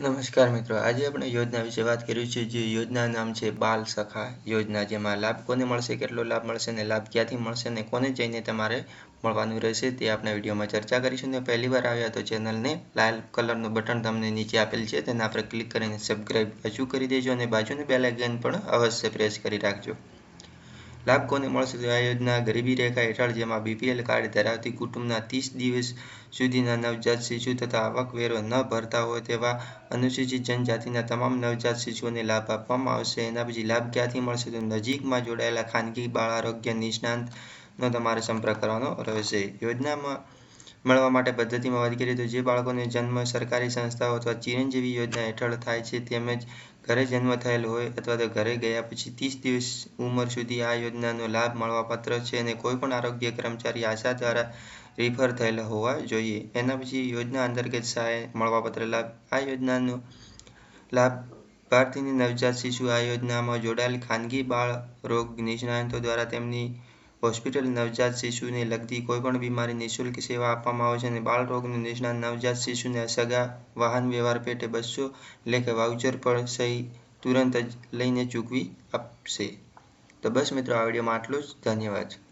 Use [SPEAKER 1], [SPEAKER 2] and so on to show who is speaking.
[SPEAKER 1] નમસ્કાર મિત્રો. આજે આપણે યોજના વિશે વાત કરી છે જે યોજના નામ છે બાલ સખા યોજના. જેમાં લાભ કોને મળશે, કેટલો લાભ મળશે ને લાભ ક્યાંથી મળશે ને કોને જઈને તમારે મળવાનું રહેશે તે આપણે વિડીયોમાં ચર્ચા કરીશું. ને પહેલી વાર આવ્યા તો ચેનલને લાલ કલરનું બટન તમને નીચે આપેલ છે. તેના પર ક્લિક કરીને સબસ્ક્રાઈબ હજુ કરી દેજો અને બાજુની બેલ આઇકન પણ અવશ્ય પ્રેસ કરી રાખજો. લાભ કોને મળશે તો આ યોજના ગરીબી રેખા હેઠળ જેમાં બીપીએલ કાર્ડ ધરાવતી કુટુંબના ત્રીસ દિવસ સુધીના નવજાત શિશુ તથા આવકવેરો ન ભરતા હોય તેવા અનુસૂચિત જનજાતિના તમામ નવજાત શિશુઓને લાભ આપવામાં આવશે. એના પછી લાભ ક્યાંથી મળશે? તો નજીકમાં જોડાયેલા ખાનગી બાળ આરોગ્ય નિષ્ણાંતનો તમારે સંપર્ક કરવાનો રહેશે. યોજનામાં મળવા માટે પદ્ધતિમાં વાત કરીએ તો જે બાળકોને જન્મ સરકારી સંસ્થાઓ અથવા ચિરંજીવી યોજના હેઠળ થાય છે તેમજ ઘરે જન્મ થયેલ હોય અથવા તો ઘરે ગયા પછી ત્રીસ દિવસ ઉંમર સુધી આ યોજનાનો લાભ મળવાપાત્ર છે અને કોઈપણ આરોગ્ય કર્મચારી આશા દ્વારા રિફર થયેલા હોવા જોઈએ. એના પછી યોજના અંતર્ગત સહાય મળવાપાત્ર લાભ. આ યોજનાનો લાભ ભારતીય નવજાત શિશુ આ યોજનામાં જોડાયેલ ખાનગી બાળ રોગ નિષ્ણાતો દ્વારા તેમની હોસ્પિટલ નવજાત શિશુને લગતી કોઈપણ બીમારી નિઃશુલ્ક સેવા આપવામાં આવે છે અને બાળ રોગનું નિષ્ણાત નવજાત શિશુને સગા, વાહન વ્યવહાર પેટે બસો લેખે વાઉચર પર સહી તુરંત જ લઈને ચૂકવી આપશે. તો બસ મિત્રો, આ વિડીયોમાં આટલું જ. ધન્યવાદ.